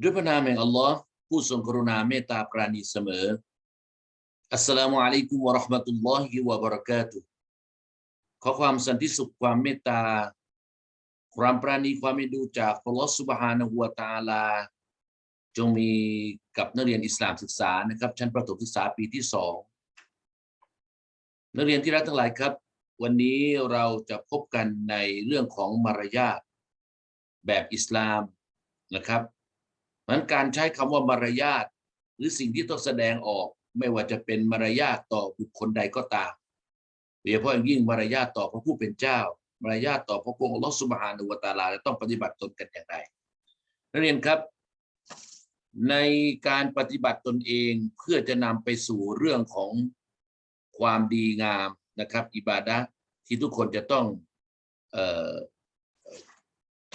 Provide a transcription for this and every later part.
ด้วยพระนามแห่งอัลลอฮ์ผู้ทรงกรุณาเมตตาปราณีเสมอ อัสสลามุอะลัยกุมวะราะห์มะตุลลอฮิวะบะเราะกาตุขอความสันติสุขความเมตตา ความปราณีความเมตดูจากอัลลอฮ์ซุบฮานะฮูวะตาลา จงมีกับนักเรียนอิสลามศึกษานะครับ ชั้นประถมศึกษาปีที่สองนักเรียนที่รักทั้งหลายครับ วันนี้เราจะพบกันในเรื่องของมารยาทแบบอิสลามนะครับ ราะนั้นการใช้คำว่ามารยาทหรือสิ่งที่ต้องแสดงออก ไม่ว่าจะเป็นมารยาทต่อบุคคลใดก็ตามโดยเฉพาะอย่างยิ่งมารยาทต่อพระผู้เป็นเจ้ามารยาทต่อพระองค์อัลอสุบฮานุวตาลาจะต้องปฏิบัติตนกันอย่างไรนักเรียนครับ ในการปฏิบัติตนเองเพื่อจะนำไปสู่เรื่องของความดีงามนะครับ อิบาดะที่ทุกคนจะต้องออ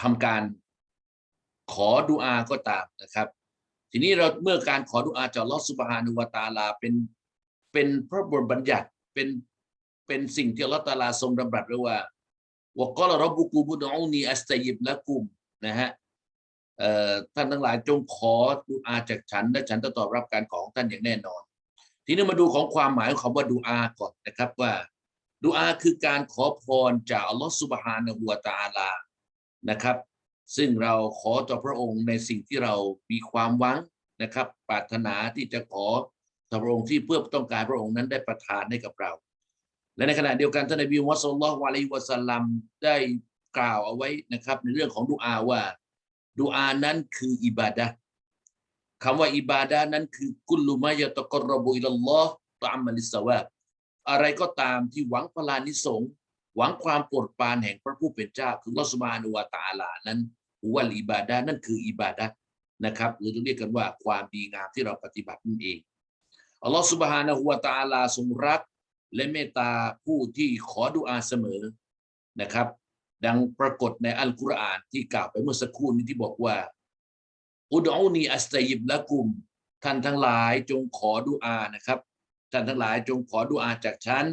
ทำการ ขอดุอาก็ตามนะครับ ทีนี้เราเมื่อการขอดุอาจากลอสุบฮานุวตาลาเป็นเป็นพระบทบัญญัติเป็นเป็นสิ่งที่ลอตาลาทรงดำรัสไว้ว่าวกอลรับบุกูบุดอูนีอัสตัยิบละกุมนะฮะท่านทั้งหลายจงขอดุอาจากฉันและฉันจะตอบรับการของท่านอย่างแน่นอน ทีนี้มาดูของความหมายของคำว่าดุอาก่อนนะครับว่าดุอาคือการขอพรจากอัลลอฮฺสุบฮานะฮูวะตาลานะครับ ซึ่งเราขอต่อพระองค์ในสิ่งที่เรามีความหวังนะครับ ปรารถนาที่จะขอต่อพระองค์ที่เพื่อต้องการพระองค์นั้นได้ประทานให้กับเรา และในขณะเดียวกันท่านนบีมุฮัมมัดสุลลัลลอฮุอะลัยวะสัลลัมได้กล่าวเอาไว้นะครับ ในเรื่องของดุอาว่าดุอานั้นคืออิบาดะห์คำว่าอิบาดะห์นั้นคือกุลุมายะตะกรบุอิลลอฮ์ตามมัลิสวาบอะไรก็ตามที่หวังพลานิสง หวังความโปรดปรานแห่งพระผู้เป็นเจ้า คือลอสมานุวาตาลานั้นวัลอิบาดะห์นั่นคืออิบาดะนะครับหรือเรียกกันว่าความดีงามที่เราปฏิบัตินั่นเองอัลลอฮฺสุบฮานะฮูวะตะอาลาทรงรัก และเมตตาผู้ที่ขอดุอาเสมอนะครับ ดังปรากฏในอัลกุรอานที่กล่าวไปเมื่อสักครู่นี้ที่บอกว่าอุดอูนีอัสตัยิบละกุมท่านทั้งหลายจงขอดุอานะครับท่านทั้งหลายจงขอดุอาจากฉัน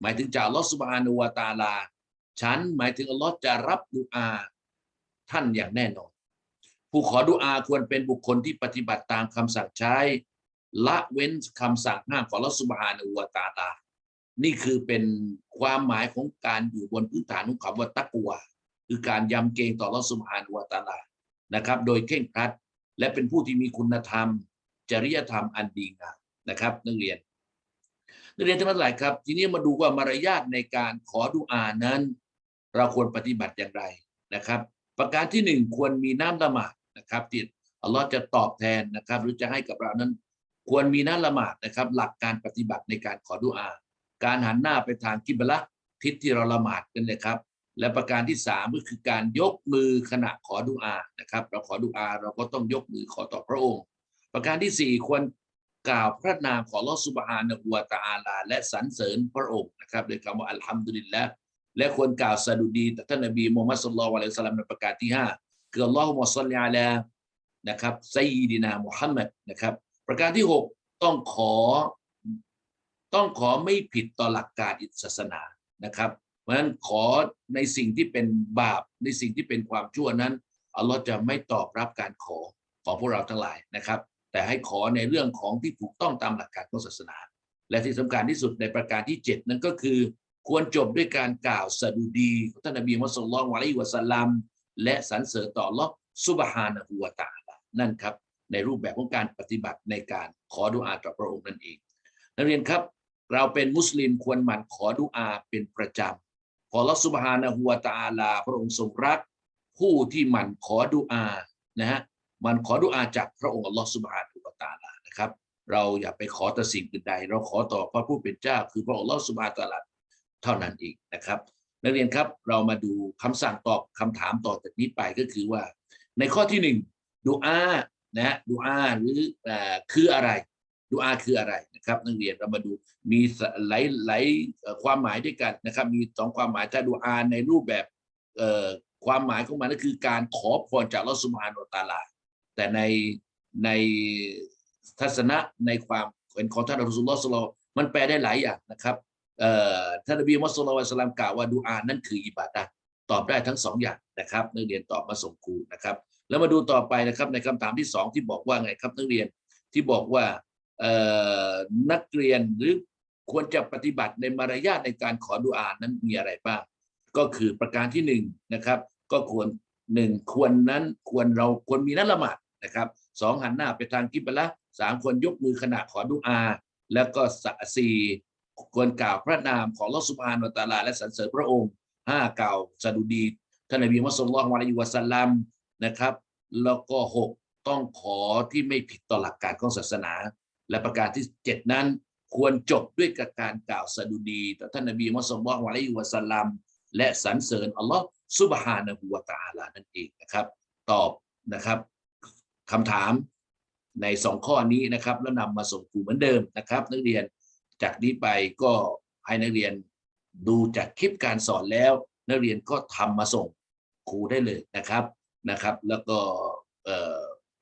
หมายถึงจากอัลอสุบานุวาตาลา ฉันหมายถึงอัลลอฮ์จะรับดุอาท่านอย่างแน่นอน ผู้ขอดุอาควรเป็นบุคคลที่ปฏิบัติตามคำสั่งใช้ ละเว้นคำสั่งห้ามของอัลอสุบานุวาตาลา นี่คือเป็นความหมายของการอยู่บนพื้นฐานของคำว่าตักวาคือการยำเกรงต่ออัลอสุบานุวาตาลานะครับ โดยเคร่งครัดและเป็นผู้ที่มีคุณธรรม จริยธรรมอันดีงามนะครับ นักเรียน นักเรียนทั้งหลายครับ ทีนี้มาดูว่ามารยาทในการขอดุอานั้น เราควรปฏิบัติอย่างไรนะครับ ประการที่หนึ่งควรมีน้ำละหมาดนะครับที่อัลลอฮ์จะตอบแทนนะครับ หรือจะให้กับเรานั้น ควรมีน้ำละหมาดนะครับ หลักการปฏิบัติในการขอดุอา การหันหน้าไปทางกิบละทิศที่เราละหมาดกันเลยครับ และประการที่สามก็คือการยกมือขณะขอดุอานะครับ เราขอดุอาเราก็ต้องยกมือขอต่อพระองค์ ประการที่สี่ควร กล่าวพระนามของลอสุบฮานะฮูวะตะอาลา และสรรเสริญพระองค์นะครับโดยคำว่าอัลฮัมดุลิลละและควรกล่าวสดุดีต่อท่านนบีมูฮัมมัดสุลลัลวะลัยสลามในประการที่ห้าคืออัลลอฮุมะซัลลิอะลานะครับไซยีดินามุฮัมมัดนะครับ ประการที่หกต้องขอต้องขอไม่ผิดต่อหลักการอิศาสนานะครับ เพราะฉะนั้นขอในสิ่งที่เป็นบาปในสิ่งที่เป็นความชั่วนั้นอัลลอฮ์จะไม่ตอบรับการขอของพวกเราทั้งหลายนะครับ แต่ให้ขอในเรื่องของที่ถูกต้องตามหลักการของศาสนา และที่สำคัญที่สุดในประการที่ 7 นั้นก็คือ ควรจบด้วยการกล่าวสดุดีท่านนบีมุสลิมวะลัยวะสลลัมและสรรเสริญต่อลอสุบฮานะฮูวะตาลานั่นครับ ในรูปแบบของการปฏิบัติในการขอดุอาต่อพระองค์นั่นเอง นักเรียนครับ เราเป็นมุสลิมควรหมั่นขอดุอาเป็นประจำขอลอสุบฮานะฮูวะตาลา พระองค์ทรงรัก ผู้ที่หมั่นขอดุอานะฮะ มันขอดุอาจากพระองค์อัลลอฮฺสุบฮานะฮูวะตาลานะครับ เราอย่าไปขอแต่สิ่งอื่นใด เราขอต่อพระผู้เป็นเจ้า คือพระองค์อัลลอฮฺสุบฮานะฮูวะตาลาเท่านั้นเองนะครับ นักเรียนครับเรามาดูคำสั่งตอบคำถามต่อจากนี้ไปก็คือว่า ในข้อที่หนึ่งดูอานะฮะดูอาหรือคืออะไรดูอาคืออะไรนะครับ นักเรียนเรามาดูมีหลายหลายความหมายด้วยกันนะครับ มีสองความหมายถ้าดูอาในรูปแบบความหมายของมันก็คือการขอพรจากลอสุมานตาลา แต่ในในทัศนะในความเป็นของท่านอัลลอฮฺสุลลอฮมันแปลได้หลายอย่างนะครับท่านนบีมุสลิมสลามกล่าวว่าดูอานั้นคืออิบาดะตอบได้ทั้งสองอย่างนะครับนักเรียนตอบมาส่งครูนะครับ แล้วมาดูต่อไปนะครับในคำถามที่สองที่บอกว่าไงครับนักเรียนที่บอกว่านักเรียนหรือควรจะปฏิบัติในมารยาทในการขอดุอานั้นมีอะไรบ้างก็คือประการที่หนึ่งนะครับ ก็ควรหนึ่งควรนั้นควรเราควรมีนัดละหมาด นะครับสองหันหน้าไปทางกิบละสามควรยกมือขณะขอดุอา แล้วก็สี่ควรกล่าวพระนามของลอสุภานวตาลา และสรรเสริญพระองค์ห้ากล่าวสดุดีท่านนบีมุสุลลัลลอฮุอะลัยวะสัลลัมนะครับ แล้วก็หกต้องขอที่ไม่ผิดต่อหลักการของศาสนา และประการที่เจ็ดนั้นควรจบด้วยกับการกล่าวสดุดีต่อท่านนบีมุสุลลัลลอฮุอะลัยวะสัลลัมและสรรเสริญอัลลอฮ์ซุบฮานะฮูวะตะอาลานั่นเองนะครับ ตอบนะครับ คำถามในสองข้อนี้นะครับ แล้วนำมาส่งครูเหมือนเดิมนะครับ นักเรียนจากนี้ไปก็ให้นักเรียนดูจากคลิปการสอนแล้ว นักเรียนก็ทำมาส่งครูได้เลยนะครับนะครับ แล้วก็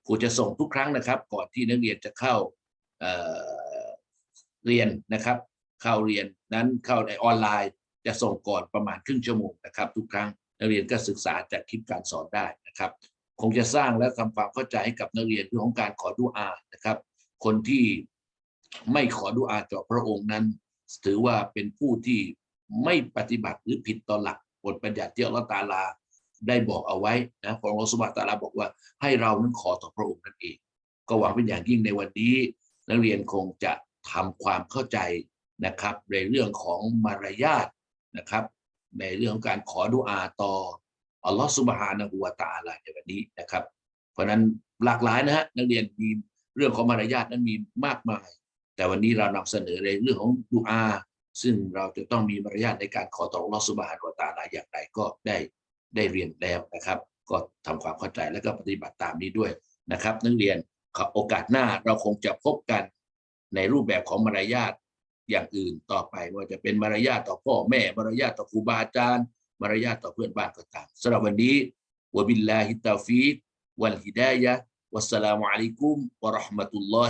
ครูจะส่งทุกครั้งนะครับ ก่อนที่นักเรียนจะเข้าเเรียนนะครับ เข้าเรียนนั้นเข้าในออนไลน์ จะส่งก่อนประมาณครึ่งชั่วโมงนะครับ ทุกครั้งนักเรียนก็ศึกษาจากคลิปการสอนได้นะครับ คงจะสร้างและทำความเข้าใจให้กับนักเรียนเรื่องของการขอดุอานะครับ คนที่ไม่ขอดุอาต่อพระองค์นั้น ถือว่าเป็นผู้ที่ไม่ปฏิบัติหรือผิดต่อหลักบทบัญญัติที่อัลลอฮฺตาลาได้บอกเอาไว้นะของอัลลอฮฺสุบะตาลาบอกว่าให้เรานั้นขอต่อพระองค์นั่นเอง ก็หวังเป็นอย่างยิ่งในวันนี้ นักเรียนคงจะทำความเข้าใจนะครับ ในเรื่องของมารยาทนะครับ ในเรื่องของการขอดุอาต่อ อัลลอฮฺสุบฮานะฮูวะตะอาลาในวันนี้นะครับ เพราะนั้นหลากหลายนะฮะนักเรียนมีเรื่องของมารยาทนั้นมีมากมาย แต่วันนี้เรานำเสนอในเรื่องของดุอา ซึ่งเราจะต้องมีมารยาทในการขอต่ออัลลอฮฺสุบฮานะฮูวะตะอาลาอย่างไรก็ได้ได้เรียนแล้วนะครับ ก็ทำความเข้าใจและก็ปฏิบัติตามนี้ด้วยนะครับ นักเรียนโอกาสหน้าเราคงจะพบกันในรูปแบบของมารยาทอย่างอื่นต่อไปว่าจะเป็นมารยาทต่อพ่อแม่มารยาทต่อครูบาอาจารย์ มารยาทต่อเพื่อนบ้านก็ตามสำหรับวันนี้วบิลลาฮิตตาฟิกวัลฮิดายะวัสสลามุอะลัยกุมวะเราะห์มะตุลลอฮ์